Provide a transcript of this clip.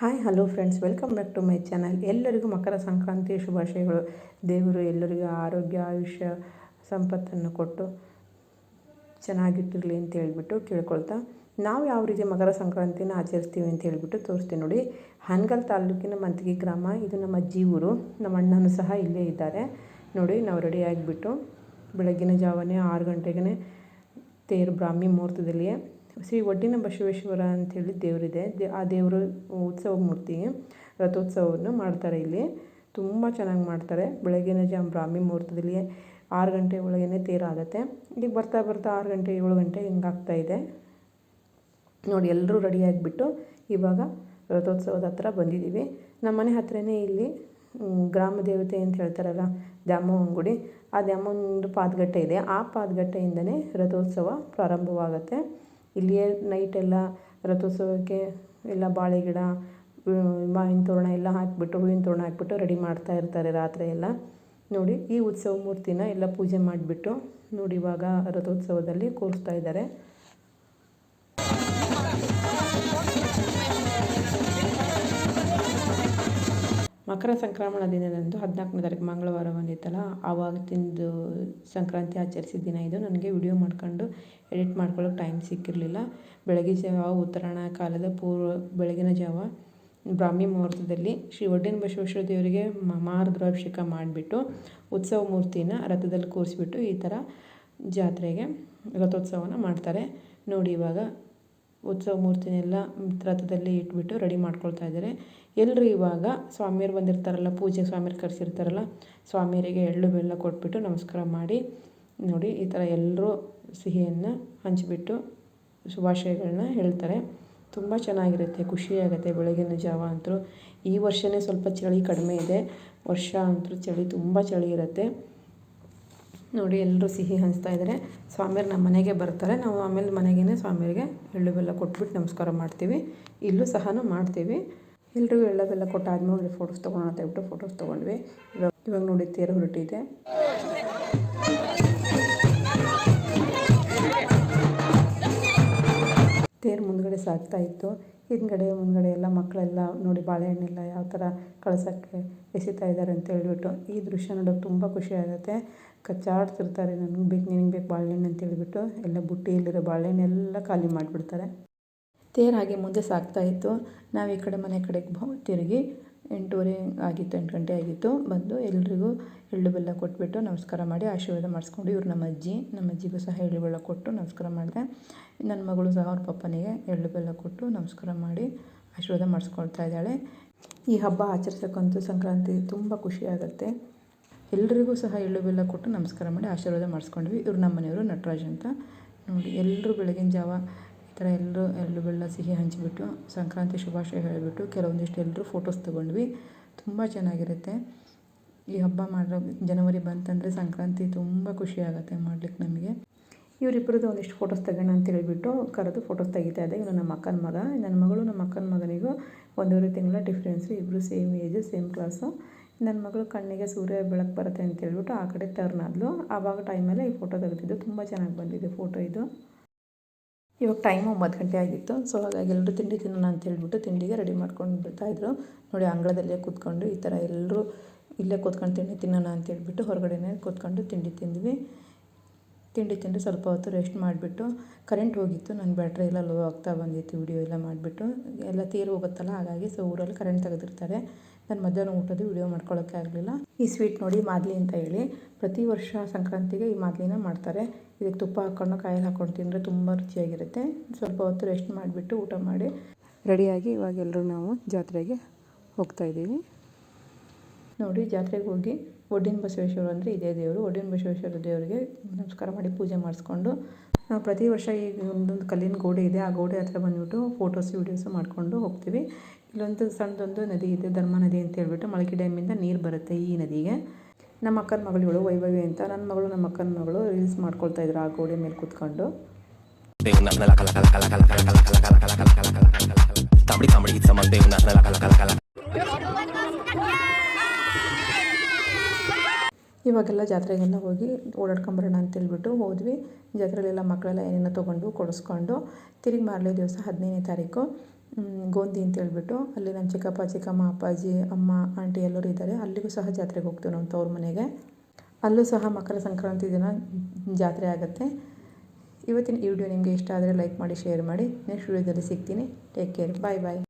Hi hello friends welcome back to my channel ಎಲ್ಲರಿಗೂ ಮಕರ ಸಂಕ್ರಾಂತಿ ಶುಭಾಶಯಗಳು. ದೇವರು ಎಲ್ಲರಿಗೂ ಆರೋಗ್ಯ, ಆಯುಷ್ಯ, ಸಂಪತ್ತನ್ನು ಕೊಟ್ಟು ಚೆನ್ನಾಗಿಟ್ಟಿರಲಿ ಅಂತ ಹೇಳ್ಬಿಟ್ಟು ಕೇಳ್ಕೊಳ್ತಾ, ನಾವು ಯಾವ ರೀತಿ ಮಕರ ಸಂಕ್ರಾಂತಿನ ಆಚರಿಸ್ತೀವಿ ಅಂತ ಹೇಳಿಬಿಟ್ಟು ತೋರಿಸ್ತೀವಿ ನೋಡಿ. ಹಾನಗಲ್ ತಾಲೂಕಿನ ಮಂತಿಗೆ ಗ್ರಾಮ, ಇದು ನಮ್ಮ ಅಜ್ಜಿ ಊರು ನಮ್ಮ ಅಣ್ಣನೂ ಸಹ ಇಲ್ಲೇ ಇದ್ದಾರೆ. ನೋಡಿ, ನಾವು ರೆಡಿ ಆಗಿಬಿಟ್ಟು ಬೆಳಗ್ಗಿನ ಜಾವನೇ ಆರು ಗಂಟೆಗೆ ತೇರು ಬ್ರಾಹ್ಮಿ ಮುಹೂರ್ತದಲ್ಲಿಯೇ ಶ್ರೀ ಒಡ್ಡಿನ ಬಸವೇಶ್ವರ ಅಂಥೇಳಿ ದೇವರಿದೆ. ದೇ, ಆ ದೇವರು ಉತ್ಸವ ಮೂರ್ತಿ, ರಥೋತ್ಸವವನ್ನು ಮಾಡ್ತಾರೆ ಇಲ್ಲಿ. ತುಂಬ ಚೆನ್ನಾಗಿ ಮಾಡ್ತಾರೆ. ಬೆಳಗ್ಗೆನೇ ಜಾಮ್ ಬ್ರಾಹ್ಮಿ ಮುಹೂರ್ತದಲ್ಲಿ ಆರು ಗಂಟೆ ಒಳಗೇ ತೇರಾಗುತ್ತೆ ಈಗ ಬರ್ತಾ ಬರ್ತಾ ಆರು ಗಂಟೆ, ಏಳು ಗಂಟೆ ಹಿಂಗಾಗ್ತಾ ಇದೆ. ನೋಡಿ, ಎಲ್ಲರೂ ರೆಡಿ ಆಗಿಬಿಟ್ಟು ಇವಾಗ ರಥೋತ್ಸವದ ಹತ್ರ ಬಂದಿದ್ದೀವಿ. ನಮ್ಮ ಮನೆ ಹತ್ರನೇ ಇಲ್ಲಿ ಗ್ರಾಮ ದೇವತೆ ಅಂತ ಹೇಳ್ತಾರಲ್ಲ ದ್ಯಾಮವ್ವನ ಗುಡಿ ಆ ದ್ಯಾಮವ್ವನದು ಪಾದಗಟ್ಟೆ ಇದೆ. ಆ ಪಾದಗಟ್ಟೆಯಿಂದನೇ ರಥೋತ್ಸವ ಪ್ರಾರಂಭವಾಗುತ್ತೆ. ಇಲ್ಲಿಯೇ ಎಲ್ಲ ರಥೋತ್ಸವಕ್ಕೆ ಎಲ್ಲ ಬಾಳೆ ಗಿಡ ಮಾವಿನ ತೋರಣ ಎಲ್ಲ ಹಾಕಿಬಿಟ್ಟು, ಹೂವಿನ ತೋರಣ ಹಾಕಿಬಿಟ್ಟು ರೆಡಿ ಮಾಡ್ತಾ ಇರ್ತಾರೆ ರಾತ್ರಿ ಎಲ್ಲ. ನೋಡಿ, ಈ ಉತ್ಸವ ಮೂರ್ತಿನ ಎಲ್ಲ ಪೂಜೆ ಮಾಡಿಬಿಟ್ಟು ನೋಡಿ ಇವಾಗ ರಥೋತ್ಸವದಲ್ಲಿ ಕೂರಿಸ್ತಾ ಇದ್ದಾರೆ. ಮಕರ ಸಂಕ್ರಮಣ ದಿನದಂದು ಹದಿನಾಲ್ಕನೇ ತಾರೀಕು ಮಂಗಳವಾರ ಬಂದಿತ್ತಲ್ಲ, ಆವಾಗ ತಿಂದು ಸಂಕ್ರಾಂತಿ ಆಚರಿಸಿದ ದಿನ ಇದು. ನನಗೆ ವಿಡಿಯೋ ಮಾಡ್ಕೊಂಡು ಎಡಿಟ್ ಮಾಡ್ಕೊಳ್ಳೋಕೆ ಟೈಮ್ ಸಿಕ್ಕಿರಲಿಲ್ಲ. ಬೆಳಗ್ಗೆ ಜಾವ, ಉತ್ತರಾಯಣ ಕಾಲದ ಪೂರ್ವ, ಬೆಳಗಿನ ಜಾವ ಬ್ರಾಹ್ಮಿ ಮುಹೂರ್ತದಲ್ಲಿ ಶ್ರೀ ಒಡ್ಡಿನ ಬಸವೇಶ್ವರ ದೇವರಿಗೆ ಮಾರುದ್ರಾಭಿಷೇಕ ಮಾಡಿಬಿಟ್ಟು, ಉತ್ಸವ ಮೂರ್ತಿನ ರಥದಲ್ಲಿ ಕೂರಿಸ್ಬಿಟ್ಟು ಈ ಥರ ಜಾತ್ರೆಗೆ ರಥೋತ್ಸವನ ಮಾಡ್ತಾರೆ. ನೋಡಿ ಇವಾಗ ಉತ್ಸವ ಮೂರ್ತಿನೆಲ್ಲ ರಥದಲ್ಲಿ ಇಟ್ಬಿಟ್ಟು ರೆಡಿ ಮಾಡ್ಕೊಳ್ತಾ ಇದ್ದಾರೆ. ಎಲ್ಲರೂ ಇವಾಗ ಸ್ವಾಮಿಯರು ಬಂದಿರ್ತಾರಲ್ಲ, ಪೂಜೆಗೆ ಸ್ವಾಮಿಯರು ಕರೆಸಿರ್ತಾರಲ್ಲ, ಸ್ವಾಮಿಯರಿಗೆ ಎಳ್ಳು ಬೆಲ್ಲ ಕೊಟ್ಬಿಟ್ಟು ನಮಸ್ಕಾರ ಮಾಡಿ, ನೋಡಿ ಈ ಥರ ಎಲ್ಲರೂ ಸಿಹಿಯನ್ನು ಹಂಚಿಬಿಟ್ಟು ಶುಭಾಶಯಗಳನ್ನ ಹೇಳ್ತಾರೆ. ತುಂಬ ಚೆನ್ನಾಗಿರುತ್ತೆ, ಖುಷಿಯಾಗುತ್ತೆ ಬೆಳಗಿನ ಜಾವ ಅಂತೂ. ಈ ವರ್ಷವೇ ಸ್ವಲ್ಪ ಚಳಿ ಕಡಿಮೆ ಇದೆ. ವರ್ಷ ಅಂತೂ ಚಳಿ ತುಂಬ ಚಳಿ ಇರುತ್ತೆ. ನೋಡಿ ಎಲ್ಲರೂ ಸಿಹಿ ಹಂಚ್ತಾ ಇದ್ದಾರೆ. ಸ್ವಾಮಿಯರು ನಮ್ಮ ಮನೆಗೆ ಬರ್ತಾರೆ. ನಾವು ಆಮೇಲೆ ಮನೆಗೇ ಸ್ವಾಮಿಯರಿಗೆ ಎಳ್ಳು ಬೆಲ್ಲ ಕೊಟ್ಬಿಟ್ಟು ನಮಸ್ಕಾರ ಮಾಡ್ತೀವಿ. ಇಲ್ಲೂ ಸಹ ಮಾಡ್ತೀವಿ. ಎಲ್ಲರೂ ಎಳ್ಳು ಬೆಲ್ಲ ಕೊಟ್ಟಾದ್ಮೇಲೆ ಫೋಟೋಸ್ ತೊಗೊಳೋಣ ಅಂತ ಹೇಳ್ಬಿಟ್ಟು ಫೋಟೋಸ್ ತೊಗೊಂಡ್ವಿ. ಇವಾಗ ಇವಾಗ ನೋಡಿ, ತೇರು ಹೊರಟಿದೆ ತೇರು ಮುಂದ್ಗಡೆ ಸಾಕ್ತಾ ಇತ್ತು. ಹಿಂದ್ಗಡೆ, ಮುಂದ್ಗಡೆ ಎಲ್ಲ ಮಕ್ಕಳೆಲ್ಲ ನೋಡಿ, ಬಾಳೆಹಣ್ಣೆಲ್ಲ ಯಾವ ಥರ ಕಳ್ಸೋಕ್ಕೆ ಎಸಿತಾ ಇದ್ದಾರೆ ಅಂತ ಹೇಳ್ಬಿಟ್ಟು ಈ ದೃಶ್ಯ ನೋಡೋಕ್ಕೆ ತುಂಬ ಖುಷಿ ಆಗುತ್ತೆ. ಕಚ್ಚಾಡ್ತಿರ್ತಾರೆ, ನನಗೆ ಬೇಕು, ನಿನಗೆ ಬೇಕು ಬಾಳೆಹಣ್ಣು ಅಂತ ಹೇಳಿಬಿಟ್ಟು ಎಲ್ಲ ಬುಟ್ಟಿಯಲ್ಲಿರೋ ಬಾಳೆಹಣ್ಣೆಲ್ಲ ಖಾಲಿ ಮಾಡಿಬಿಡ್ತಾರೆ. ತೇರು ಹಾಗೆ ಮುಂದೆ ಸಾಗ್ತಾ ಇತ್ತು. ನಾವು ಈ ಕಡೆ ಮನೆ ಕಡೆಗೆ ತಿರುಗಿ ಎಂಟೂವರೆ ಆಗಿತ್ತು, ಎಂಟು ಗಂಟೆ ಆಗಿತ್ತು. ಬಂದು ಎಲ್ರಿಗೂ ಎಳ್ಳು ಬೆಲ್ಲ ಕೊಟ್ಬಿಟ್ಟು ನಮಸ್ಕಾರ ಮಾಡಿ ಆಶೀರ್ವಾದ ಮಾಡಿಸ್ಕೊಂಡು ಇವ್ರು ನಮ್ಮ ಅಜ್ಜಿ, ನಮ್ಮ ಅಜ್ಜಿಗೂ ಸಹ ಎಳ್ಳು ಬೆಲ್ಲ ಕೊಟ್ಟು ನಮಸ್ಕಾರ ಮಾಡಿದೆ. ನನ್ನ ಮಗಳು ಸಹ ಅವ್ರ ಪಪ್ಪನಿಗೆ ಎಳ್ಳು ಬೆಲ್ಲ ಕೊಟ್ಟು ನಮಸ್ಕಾರ ಮಾಡಿ ಆಶೀರ್ವಾದ ಮಾಡಿಸ್ಕೊಳ್ತಾ ಇದ್ದಾಳೆ. ಈ ಹಬ್ಬ ಆಚರಿಸೋಕ್ಕಂತೂ ಸಂಕ್ರಾಂತಿ ತುಂಬ ಖುಷಿಯಾಗುತ್ತೆ ಎಲ್ರಿಗೂ ಸಹ ಎಳ್ಳು ಬೆಲ್ಲ ಕೊಟ್ಟು ನಮಸ್ಕಾರ ಮಾಡಿ ಆಶೀರ್ವಾದ ಮಾಡಿಸ್ಕೊಂಡ್ವಿ. ಇವ್ರು ನಮ್ಮ ಮನೆಯವರು ನಟರಾಜ್ ಅಂತ. ನೋಡಿ ಎಲ್ಲರೂ ಬೆಳಗಿನ ಜಾವ ಈ ಥರ ಎಲ್ಲರೂ ಎಳ್ಳು ಬೆಲ್ಲ ಸಿಹಿ ಹಂಚಿಬಿಟ್ಟು, ಸಂಕ್ರಾಂತಿ ಶುಭಾಶಯ ಹೇಳಿಬಿಟ್ಟು ಕೆಲವೊಂದಿಷ್ಟು ಎಲ್ಲರೂ ಫೋಟೋಸ್ ತೊಗೊಂಡ್ವಿ. ತುಂಬ ಚೆನ್ನಾಗಿರುತ್ತೆ. ಈ ಹಬ್ಬ ಮಾಡೋ ಜನವರಿ ಬಂತಂದರೆ ಸಂಕ್ರಾಂತಿ ತುಂಬ ಖುಷಿಯಾಗುತ್ತೆ ಮಾಡ್ಲಿಕ್ಕೆ ನಮಗೆ. ಇವರಿಬ್ಬರದ್ದು ಒಂದಿಷ್ಟು ಫೋಟೋಸ್ ತೆಗೋಣ ಅಂತ ಹೇಳಿಬಿಟ್ಟು ಕರೆದು ಫೋಟೋಸ್ ತೆಗಿತಾ ಇದೆ ಇವನು ನಮ್ಮ ಅಕ್ಕನ ಮಗ. ನನ್ನ ಮಗಳು ನಮ್ಮ ಅಕ್ಕನ ಮಗನಿಗೂ ಒಂದೂವರೆ ತಿಂಗಳ ಡಿಫ್ರೆನ್ಸು ಇಬ್ಬರು ಸೇಮ್ ಏಜು ಸೇಮ್ ಕ್ಲಾಸು ನನ್ನ ಮಗಳು ಕಣ್ಣಿಗೆ ಸೂರ್ಯ ಬೆಳಕು ಬರುತ್ತೆ ಅಂತ ಹೇಳ್ಬಿಟ್ಟು ಆ ಕಡೆ ಟರ್ನ್ ಆದಳು ಆವಾಗ ಟೈಮಲ್ಲೇ ಈ ಫೋಟೋ ತೆಗೆದಿದ್ದು ತುಂಬ ಚೆನ್ನಾಗಿ ಬಂದಿದೆ ಫೋಟೋ ಇದು. ಇವಾಗ ಟೈಮ್ ಒಂಬತ್ತು ಗಂಟೆ ಆಗಿತ್ತು. ಸೊ ಹಾಗಾಗಿ ಎಲ್ಲರೂ ತಿಂಡಿ ತಿನ್ನೋಣ ಅಂತ ಹೇಳ್ಬಿಟ್ಟು ತಿಂಡಿಗೆ ರೆಡಿ ಮಾಡ್ಕೊಂಡು ಬಿಡ್ತಾಯಿದ್ರು ನೋಡಿ ಅಂಗಳದಲ್ಲೇ ಕೂತ್ಕೊಂಡು ಈ ಥರ ಎಲ್ಲರೂ ಇಲ್ಲೇ ಕೂತ್ಕೊಂಡು ತಿಂಡಿ ತಿನ್ನೋಣ ಅಂತ ಹೇಳ್ಬಿಟ್ಟು ಹೊರಗಡೆನೇ ಕೂತ್ಕೊಂಡು ತಿಂಡಿ ತಿಂದ್ವಿ. ತಿಂಡಿ ತಿಂದು ಸ್ವಲ್ಪ ಹೊತ್ತು ರೆಸ್ಟ್ ಮಾಡಿಬಿಟ್ಟು ಕರೆಂಟ್ ಹೋಗಿತ್ತು ನನ್ನ ಬ್ಯಾಟ್ರಿ ಎಲ್ಲ ಲೋ ಆಗ್ತಾ ಬಂದಿತ್ತು ವಿಡಿಯೋ ಎಲ್ಲ ಮಾಡಿಬಿಟ್ಟು. ಎಲ್ಲ ತೀರು ಹೋಗುತ್ತಲ್ಲ, ಹಾಗಾಗಿ ಸೊ ಊರಲ್ಲಿ ಕರೆಂಟ್ ತೆಗೆದಿರ್ತಾರೆ. ನಾನು ಮಧ್ಯಾಹ್ನ ಊಟದ್ದು ವಿಡಿಯೋ ಮಾಡ್ಕೊಳ್ಳೋಕ್ಕೆ ಆಗಲಿಲ್ಲ. ಈ ಸ್ವೀಟ್ ನೋಡಿ ಮಾದಲಿ ಅಂತ ಹೇಳಿ. ಪ್ರತಿ ವರ್ಷ ಸಂಕ್ರಾಂತಿಗೆ ಈ ಮಾದಲಿನ ಮಾಡ್ತಾರೆ. ಇದಕ್ಕೆ ತುಪ್ಪ ಹಾಕ್ಕೊಂಡು ಕಾಯಲ್ಲಿ ಹಾಕ್ಕೊಂಡು ತಿಂದರೆ ತುಂಬ ರುಚಿಯಾಗಿರುತ್ತೆ. ಸ್ವಲ್ಪ ಹೊತ್ತು ರೆಸ್ಟ್ ಮಾಡಿಬಿಟ್ಟು ಊಟ ಮಾಡಿ ರೆಡಿಯಾಗಿ ಇವಾಗ ಎಲ್ಲರೂ ನಾವು ಜಾತ್ರೆಗೆ ಹೋಗ್ತಾಯಿದ್ದೀವಿ ನೋಡಿ ಜಾತ್ರೆಗೆ ಹೋಗಿ ಒಡ್ಡಿನ ಬಸವೇಶ್ವರ ಅಂದರೆ ಇದೇ ದೇವರು ಒಡ್ಡಿನ ಬಸವೇಶ್ವರ ದೇವರಿಗೆ ನಮಸ್ಕಾರ ಮಾಡಿ ಪೂಜೆ ಮಾಡಿಸ್ಕೊಂಡು ನಾವು ಪ್ರತಿ ವರ್ಷ ಈಗ ಒಂದೊಂದು ಕಲ್ಲಿನ ಗೋಡೆ ಇದೆ ಆ ಗೋಡೆ ಹತ್ರ ಬಂದುಬಿಟ್ಟು ಫೋಟೋಸ್ ವೀಡಿಯೋಸು ಮಾಡಿಕೊಂಡು ಹೋಗ್ತೀವಿ ಇಲ್ಲೊಂದು ಸಣ್ಣದೊಂದು ನದಿ ಇದೆ ಧರ್ಮ ನದಿ ಅಂತ ಹೇಳ್ಬಿಟ್ಟು ಮಳಕಿ ಡ್ಯಾಮಿಂದ ನೀರು ಬರುತ್ತೆ ಈ ನದಿಗೆ ನಮ್ಮ ಅಕ್ಕನ ಮಗಳು ವೈಭವಿ ಅಂತ ನನ್ನ ಮಗಳು ನಮ್ಮ ಅಕ್ಕನ ಮಗಳು ರೀಲ್ಸ್ ಮಾಡ್ಕೊಳ್ತಾ ಇದ್ರು ಆ ಗೋಡೆ ಮೇಲೆ ಕೂತ್ಕೊಂಡು ಇವಾಗೆಲ್ಲ ಜಾತ್ರೆಗೆಲ್ಲ ಹೋಗಿ ಓಡಾಡ್ಕೊಂಬರೋಣ ಅಂತೇಳ್ಬಿಟ್ಟು ಹೋದ್ವಿ. ಜಾತ್ರೆಲೆಲ್ಲ ಮಕ್ಕಳೆಲ್ಲ ಏನೇನೋ ತೊಗೊಂಡು ಕೊಡಿಸ್ಕೊಂಡು ತಿರುಗಿ ಮಾರನೇ ದಿವಸ ಹದಿನೈದನೇ ತಾರೀಕು ಗೋಂದಿ ಅಂತೇಳ್ಬಿಟ್ಟು ಅಲ್ಲಿ ನಮ್ಮ ಚಿಕ್ಕಪ್ಪ, ಚಿಕ್ಕಮ್ಮ, ಅಪ್ಪಾಜಿ, ಅಮ್ಮ, ಆಂಟಿ ಎಲ್ಲರೂ ಇದ್ದಾರೆ. ಅಲ್ಲಿಗೂ ಸಹ ಜಾತ್ರೆಗೆ ಹೋಗ್ತೀವಿ ನಮ್ಮ ತವ್ರ ಮನೆಗೆ. ಅಲ್ಲೂ ಸಹ ಮಕರ ಸಂಕ್ರಾಂತಿ ದಿನ ಜಾತ್ರೆ ಆಗುತ್ತೆ. ಇವತ್ತಿನ ವಿಡಿಯೋ ನಿಮಗೆ ಇಷ್ಟ ಆದರೆ ಲೈಕ್ ಮಾಡಿ, ಶೇರ್ ಮಾಡಿ. ನೆಕ್ಸ್ಟ್ ವಿಡಿಯೋದಲ್ಲಿ ಸಿಗ್ತೀನಿ. ಟೇಕ್ ಕೇರ್ ಬಾಯ್ ಬಾಯ್